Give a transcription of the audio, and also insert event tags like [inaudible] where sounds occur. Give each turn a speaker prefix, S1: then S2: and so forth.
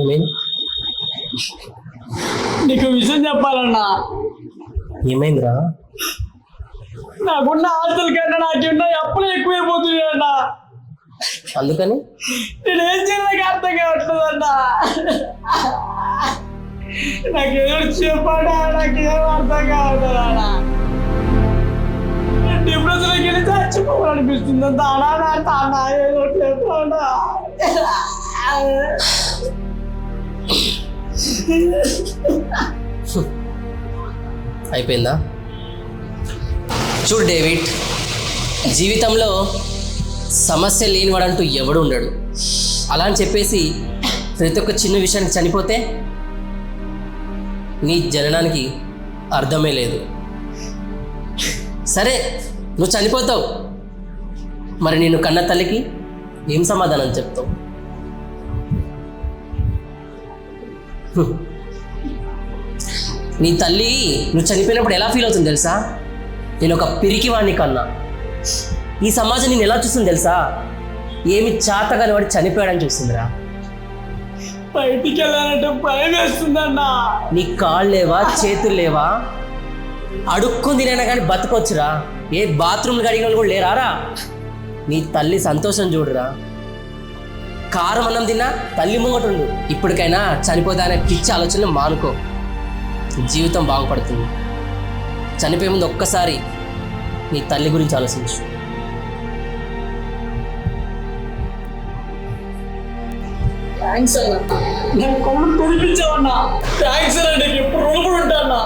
S1: ఏమైంది
S2: నీకు విషయం చెప్పాలన్నా.
S1: ఏమైందిరా?
S2: నాకున్న ఆస్తుల కన్నా నాకున్న అప్పులు ఎక్కువైపోతుంది అన్నా.
S1: అందుకని?
S2: నేను ఏం చేయాలి అర్థం కావట్లేదన్నా. నాకేదో చెప్పాడా? నాకేం అర్థం కావట్లేదన్నా. డిప్రెషన్కి వెళ్ళి చచ్చిపోవాలనిపిస్తుంది. తానా నా తానా ఏదో చెప్పాడా [laughs]
S1: అయిపోయిందా? చూడు డేవిడ్ జీవితంలో సమస్య లేనివాడంటూ ఎవడు ఉండడు. అలా అని చెప్పేసి ప్రతి ఒక్క చిన్న విషయానికి చనిపోతే నీ జననానికి అర్థమే లేదు. సరే నువ్వు చనిపోతావు. మరి నేను కన్న తల్లికి ఏం సమాధానం చెప్తావు. నీ తల్లి నువ్వు చనిపోయినప్పుడు ఎలా ఫీల్ అవుతుంది తెలుసా? నేను ఒక పిరికివాణ్ణి కన్నా. ఈ సమాజం నేను ఎలా చూస్తుంది తెలుసా? ఏమి చాతగాని వాడు చనిపోయాడని చూస్తుందిరా.
S2: బయటికి వెళ్ళాలంటే భయం వేస్తుందన్నా
S1: నీ కాళ్ళు లేవా చేతులు లేవా? అడుక్కొని తినైనా కానీ బతకొచ్చురా. ఏ బాత్రూమ్లు కడిగిన వాళ్ళు కూడా లేరారా? నీ తల్లి సంతోషం చూడురా. కారం అన్నం తిన్నా తల్లి ముంగటుండు ఇప్పటికైనా చనిపోతా అనే పిచ్చి ఆలోచన మానుకో. జీవితం బాగుపడుతుంది. చనిపోయే ముందు ఒక్కసారి నీ తల్లి గురించి ఆలోచించు.
S2: థ్యాంక్స్ అన్న. నేను కొమ్ములు తెరిపించావన్నా. థ్యాంక్స్ అన్న. నీకు ఎప్పుడు రుణపడి ఉంటా అన్నా.